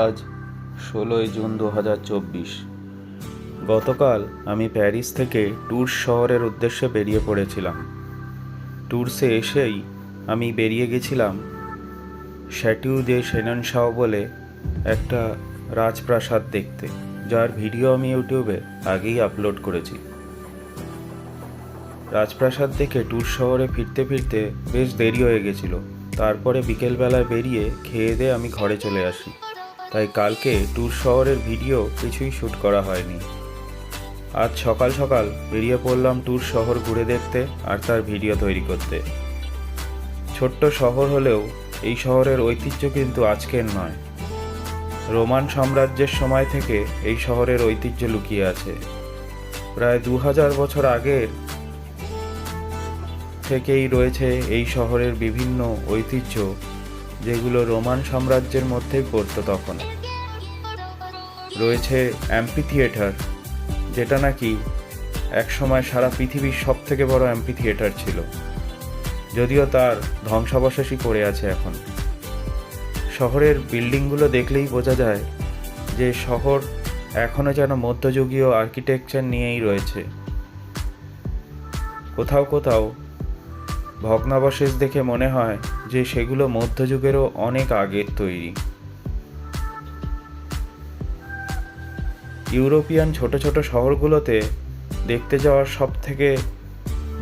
আজ ষোলোই জুন দু হাজার চব্বিশ। গতকাল আমি প্যারিস থেকে ট্যুরস শহরের উদ্দেশ্যে বেরিয়ে পড়েছিলাম। ট্যুরসে এসেই আমি বেরিয়ে গেছিলাম শ্যাটিউ দে সেননশাও বলে একটা রাজপ্রাসাদ দেখতে, যার ভিডিও আমি ইউটিউবে আগেই আপলোড করেছি। রাজপ্রাসাদ দেখে ট্যুর শহরে ফিরতে ফিরতে বেশ দেরি হয়ে গেছিল। তারপরে বিকেলবেলায় বেরিয়ে খেয়ে দিয়ে আমি ঘরে চলে আসি। তাই কালকে ট্যুর শহরের ভিডিও কিছুই শ্যুট করা হয়নি। আজ সকাল সকাল বেরিয়ে পড়লাম ট্যুর শহর ঘুরে দেখতে আর তার ভিডিও তৈরি করতে। ছোট্ট শহর হলেও এই শহরের ঐতিহ্য কিন্তু আজকের নয়। রোমান সাম্রাজ্যের সময় থেকে এই শহরের ঐতিহ্য লুকিয়ে আছে। প্রায় দু হাজার বছর আগের থেকেই রয়েছে এই শহরের বিভিন্ন ঐতিহ্য। যেগুলো রোমান সাম্রাজ্যের মধ্যেই পড়তো তখন। রয়েছে অ্যাম্পি থিয়েটার যেটা নাকি একসময় সারা পৃথিবীর সব থেকে বড় অ্যাম্পি থিয়েটার ছিল, যদিও তার ধ্বংসাবশেষই পড়ে আছে এখন। শহরের বিল্ডিংগুলো দেখলেই বোঝা যায় যে শহর এখনও যেন মধ্যযুগীয় আর্কিটেকচার নিয়েই রয়েছে। কোথাও কোথাও ভগ্নাবশেষ দেখে মনে হয় যে সেগুলো মধ্যযুগেরও অনেক আগের তৈরি। ইউরোপিয়ান ছোট ছোট শহরগুলোতে দেখতে যাওয়ার সব থেকে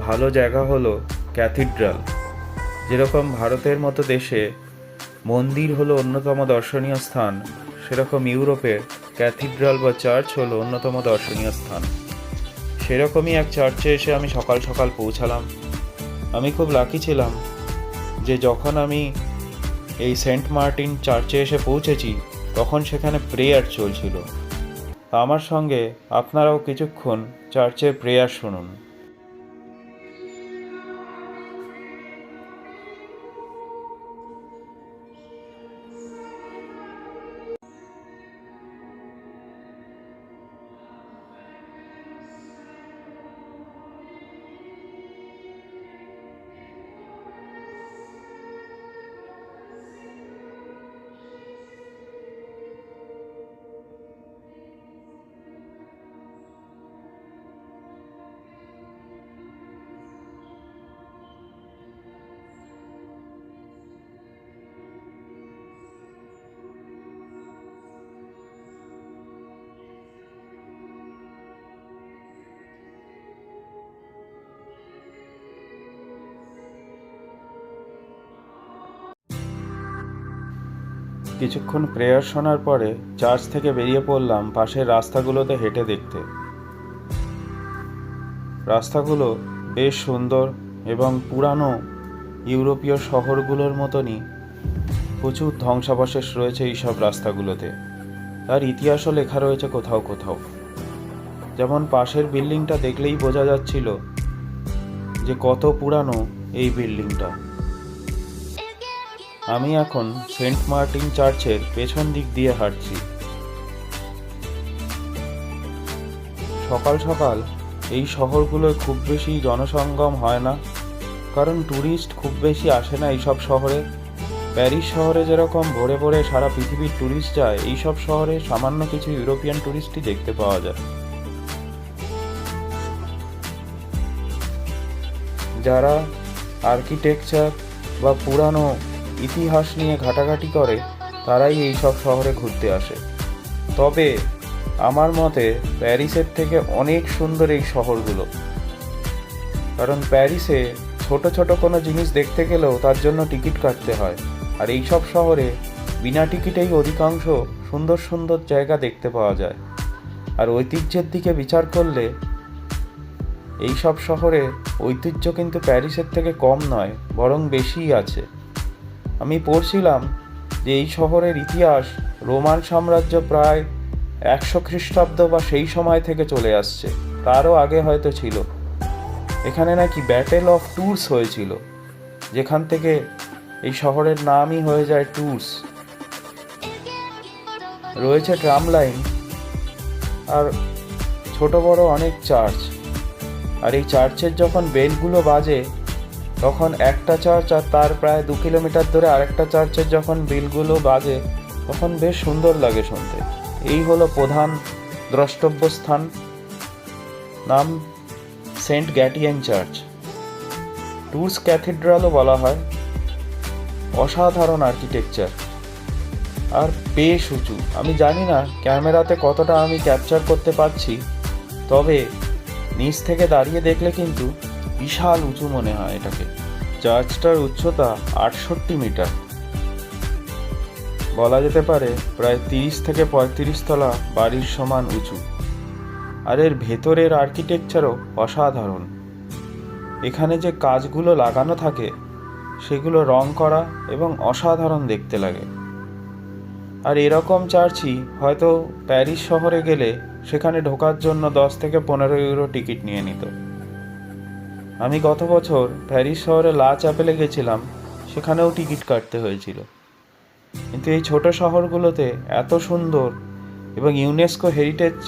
ভালো জায়গা হলো ক্যাথিড্রাল। যেরকম ভারতের মতো দেশে মন্দির হলো অন্যতম দর্শনীয় স্থান, সেরকম ইউরোপের ক্যাথিড্রাল বা চার্চ হলো অন্যতম দর্শনীয় স্থান। সেরকমই এক চার্চে এসে আমি সকাল সকাল পৌঁছালাম। আমি খুব লাকি ছিলাম যে যখন আমি এই সেন্ট মার্টিন চার্চে এসে পৌঁছেছি, তখন সেখানে প্রেয়ার চলছিল। আমার সঙ্গে আপনারাও কিছুক্ষণ চার্চের প্রেয়ার শুনুন। কিছুক্ষণ প্রেয়ার শোনার পরে চার্চ থেকে বেরিয়ে পড়লাম পাশের রাস্তাগুলোতে হেঁটে দেখতে। রাস্তাগুলো বেশ সুন্দর এবং পুরানো ইউরোপীয় শহরগুলোর মতনই। প্রচুর ধ্বংসাবশেষ রয়েছে এই সব রাস্তাগুলোতে। তার ইতিহাসও লেখা রয়েছে কোথাও কোথাও। যেমন পাশের বিল্ডিংটা দেখলেই বোঝা যাচ্ছিল যে কত পুরানো এই বিল্ডিংটা। আমি এখন সেন্ট মার্টিন চার্চের পেছন দিক দিয়ে হাঁটছি। সকাল সকাল এই শহরগুলোয় খুব বেশি জনসঙ্গম হয় না, কারণ ট্যুরিস্ট খুব বেশি আসে না এইসব শহরে। প্যারিস শহরে যেরকম ভোরে ভোরে সারা পৃথিবীর ট্যুরিস্ট যায়, এইসব শহরে সামান্য কিছু ইউরোপিয়ান ট্যুরিস্টই দেখতে পাওয়া যায়। যারা আর্কিটেকচার বা পুরানো ইতিহাস নিয়ে ঘাটাঘাটি করে, তারাই এই সব শহরে ঘুরতে আসে। তবে আমার মতে প্যারিসের থেকে অনেক সুন্দর এই শহরগুলো। কারণ প্যারিসে ছোট ছোট কোনো জিনিস দেখতে গেলেও তার জন্য টিকিট কাটতে হয়। আর এই সব শহরে বিনা টিকিটেই অধিকাংশ সুন্দর সুন্দর জায়গা দেখতে পাওয়া যায়। আর ঐতিহ্যের দিকে বিচার করলে এই সব শহরে ঐতিহ্য কিন্তু প্যারিসের থেকে কম নয়, বরং বেশিই আছে। আমি পড়ছিলাম যে এই শহরের ইতিহাস রোমান সাম্রাজ্য প্রায় একশো খ্রিস্টাব্দ বা সেই সময় থেকে চলে আসছে। তারও আগে হয়তো ছিল। এখানে নাকি ব্যাটেল অফ ট্যুরস হয়েছিল, যেখান থেকে এই শহরের নামই হয়ে যায় ট্যুরস রয়েছে ট্রাম লাইন আর ছোট বড় অনেক চার্চ আর এই চার্চের যখন বেলগুলো বাজে তখন একটা চার্চ আর তার প্রায় দু কিলোমিটার ধরে আরেকটা চার্চের যখন বিলগুলো বাজে, তখন বেশ সুন্দর লাগে শুনতে। এই হলো প্রধান দ্রষ্টব্য স্থান নাম সেন্ট গ্যাটিয়ান চার্চ। টুর্স ক্যাথিড্রালও বলা হয়। অসাধারণ আর্কিটেকচার। আর বেশ উঁচু। আমি জানি না ক্যামেরাতে কতটা আমি ক্যাপচার করতে পারছি, তবে নিচ থেকে দাঁড়িয়ে দেখলে কিন্তু বিশাল উঁচু মনে হয় এটাকে। চার্চটার উচ্চতা আটষট্টি মিটার। বলা যেতে পারে প্রায় তিরিশ থেকে পঁয়ত্রিশ তলা বাড়ির সমান উঁচু। আর এর ভেতরের আর্কিটেকচারও অসাধারণ। এখানে যে কাজগুলো লাগানো থাকে, সেগুলো রং করা এবং অসাধারণ দেখতে লাগে। আর এরকম চার্চই হয়তো প্যারিস শহরে গেলে সেখানে ঢোকার জন্য দশ থেকে পনেরো ইউরো টিকিট নিয়ে নিত। আমি গত বছর প্যারিস শহরে লা চ্যাপেলে গেছিলাম, সেখানেও টিকিট কাটতে হয়েছিল। কিন্তু এই ছোট শহরগুলোতে এত সুন্দর এবং ইউনেস্কো হেরিটেজ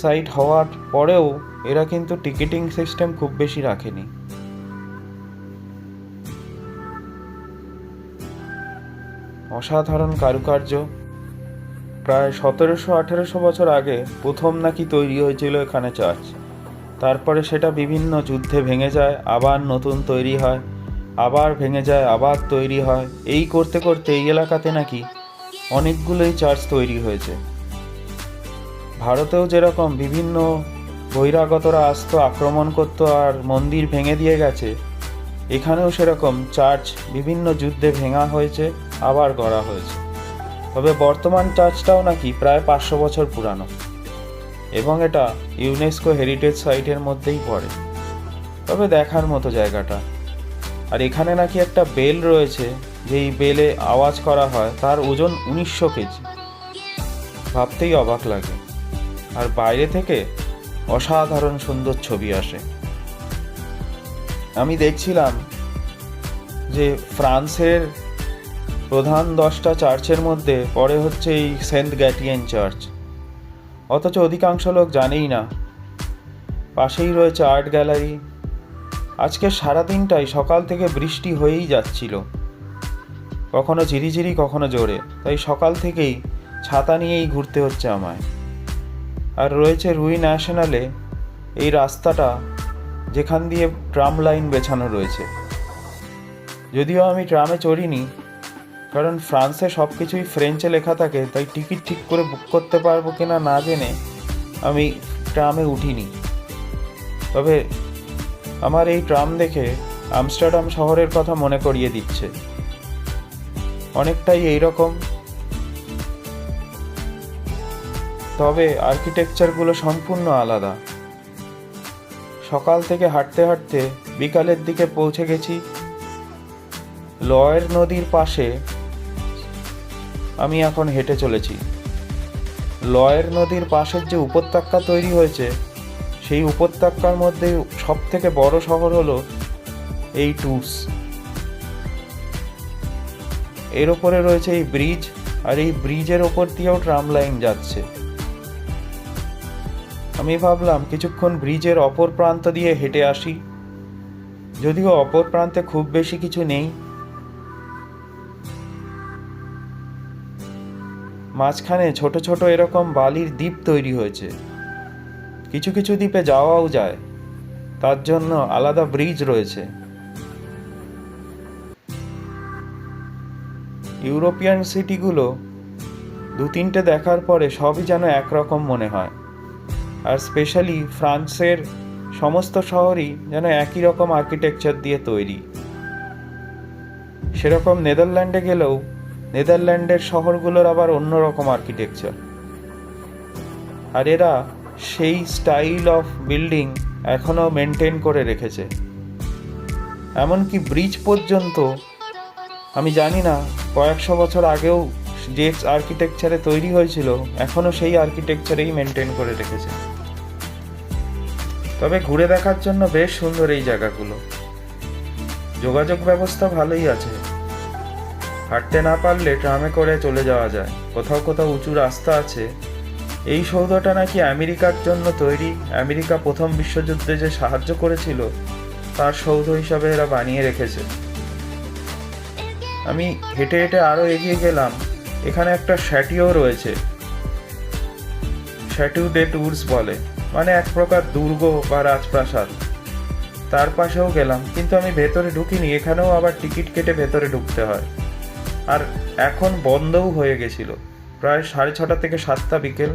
সাইট হওয়ার পরেও এরা কিন্তু টিকিটিং সিস্টেম খুব বেশি রাখেনি। অসাধারণ কারুকার্য। প্রায় সতেরোশো আঠেরোশো বছর আগে প্রথম নাকি তৈরি হয়েছিল এখানে চার্চ। তারপরে সেটা বিভিন্ন যুদ্ধে ভেঙে যায়, আবার নতুন তৈরি হয়, আবার ভেঙে যায়, আবার তৈরি হয়। এই করতে করতে এই এলাকাতে নাকি অনেকগুলোই চার্চ তৈরি হয়েছে। ভারতেও যেরকম বিভিন্ন বহিরাগতরা আসতো আক্রমণ করতো আর মন্দির ভেঙে দিয়ে গেছে, এখানেও সেরকম চার্চ বিভিন্ন যুদ্ধে ভেঙা হয়েছে, আবার গড়া হয়েছে। তবে বর্তমান চার্চটাও নাকি প্রায় পাঁচশো বছর পুরানো। এবং এটা ইউনেস্কো হেরিটেজ সাইটের মধ্যেই পড়ে। তবে দেখার মতো জায়গাটা। আর এখানে নাকি একটা বেল রয়েছে, যেই বেলে আওয়াজ করা হয়, তার ওজন উনিশশো কেজি। ভাবতেই অবাক লাগে। আর বাইরে থেকে অসাধারণ সুন্দর ছবি আসে। আমি দেখছিলাম যে ফ্রান্সের প্রধান দশটা চার্চের মধ্যে, পরে হচ্ছে এই সেন্ট গ্যাটিয়ান চার্চ। অথচ অধিকাংশ লোক জানেই না। পাশেই রয়েছে আর্ট গ্যালারি। আজকে সারাদিনটাই সকাল থেকে বৃষ্টি হয়েই যাচ্ছিল। কখনো ঝিরিঝিরি, কখনো জোরে। তাই সকাল থেকেই ছাতা নিয়েই ঘুরতে হচ্ছে আমায়। আর রয়েছে রুই ন্যাশনালে এই রাস্তাটা যেখান দিয়ে ট্রাম লাইন বেছানো রয়েছে। যদিও আমি ট্রামে চড়িনি কারণ ফ্রান্সে সব কিছুই ফ্রেঞ্চে লেখা থাকে, তাই টিকিট ঠিক করে বুক করতে পারব কিনা না জেনে আমি ট্রামে উঠিনি। তবে আমার এই ট্রাম দেখে আমস্টারডাম শহরের কথা মনে করিয়ে দিচ্ছে। অনেকটাই এইরকম। তবে আর্কিটেকচারগুলো সম্পূর্ণ আলাদা। সকাল থেকে হাঁটতে হাঁটতে বিকালের দিকে পৌঁছে গেছি। লয়ের নদীর পাশে আমি এখন হেঁটে চলেছি। লয়ের নদীর পাশের যে উপত্যকা তৈরি হয়েছে, সেই উপত্যকার মধ্যে সব থেকে বড় শহর হলো এই টুস। এর ওপরে রয়েছে এই ব্রিজ, আর এই ব্রিজের ওপর দিয়েও ট্রাম লাইন যাচ্ছে। আমি ভাবলাম কিছুক্ষণ ব্রিজের অপর প্রান্ত দিয়ে হেঁটে আসি। যদিও অপর প্রান্তে খুব বেশি কিছু নেই মাঝখানে ছোট ছোট এরকম বালির দ্বীপ তৈরি হয়েছে। কিছু কিছু দ্বীপে যাওয়াও যায়। তার জন্য আলাদা ব্রিজ রয়েছে। ইউরোপিয়ান সিটিগুলো দু তিনটে দেখার পরে সবই যেন একরকম মনে হয়। আর স্পেশালি ফ্রান্সের সমস্ত শহরই যেন একই রকম আর্কিটেকচার দিয়ে তৈরি। সেরকম নেদারল্যান্ডে গেলেও নেদারল্যান্ডের শহরগুলোর আবার অন্যরকম আর্কিটেকচার আর এরা সেই স্টাইল অফ বিল্ডিং এখনও মেনটেন করে রেখেছে। এমনকি ব্রিজ পর্যন্ত, আমি জানি না, কয়েকশো বছর আগেও যে আর্কিটেকচারে তৈরি হয়েছিল, এখনও সেই আর্কিটেকচারেই মেনটেন করে রেখেছে। তবে ঘুরে দেখার জন্য বেশ সুন্দর এই জায়গাগুলো। যোগাযোগ ব্যবস্থা ভালোই আছে। হাঁটতে না পারলে ট্রামে করে চলে যাওয়া যায়। কোথাও কোথাও উঁচু রাস্তা আছে। এই সৌধটা নাকি আমেরিকার জন্য তৈরি। আমেরিকা প্রথম বিশ্বযুদ্ধে যে সাহায্য করেছিল, তার সৌধ হিসাবে এরা বানিয়ে রেখেছে। আমি হেঁটে হেঁটে আরও এগিয়ে গেলাম। এখানে একটা শ্যাটিও রয়েছে। শ্যাটিউ ডে ট্যুরস বলে। মানে এক প্রকার দুর্গ বা রাজপ্রাসাদ। তার পাশেও গেলাম, কিন্তু আমি ভেতরে ঢুকিনি। এখানেও আবার টিকিট কেটে ভেতরে ঢুকতে হয়। আর এখন বন্ধও হয়ে গেছিল। প্রায় সাড়ে ছটা থেকে সাতটা বিকেল।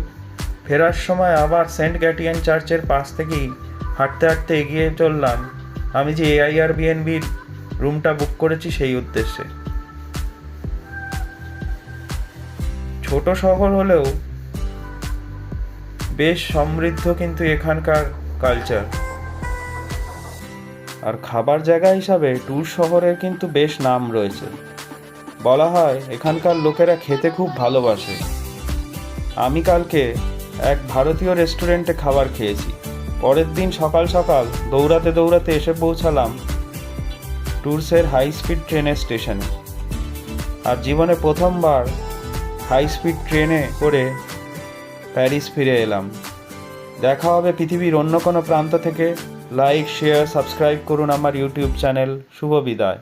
ফেরার সময় আবার সেন্ট গ্যাটিয়ান চার্চের পাশ থেকেই হাঁটতে হাঁটতে এগিয়ে চললাম। আমি যে এআইআর বিএনবির রুমটা বুক করেছি সেই উদ্দেশ্যে। ছোট শহর হলেও বেশ সমৃদ্ধ কিন্তু এখানকার কালচার। আর খাবার জায়গা হিসাবে ট্যুর শহরের কিন্তু বেশ নাম রয়েছে। বলা হয়, এখানকার লোকেরা খেতে খুব ভালোবাসে। আমি কালকে এক ভারতীয় রেস্টুরেন্টে খাবার খেয়েছি। পরের দিন সকাল সকাল দৌড়াতে দৌড়াতে এসে পৌঁছালাম ট্যুরসের হাই স্পিড ট্রেনের স্টেশনে। আর জীবনে প্রথমবার হাই স্পিড ট্রেনে করে প্যারিস ফিরে এলাম। দেখা হবে পৃথিবীর অন্য কোনো প্রান্ত থেকে। লাইক, শেয়ার, সাবস্ক্রাইব করুন আমার ইউটিউব চ্যানেল। শুভ বিদায়।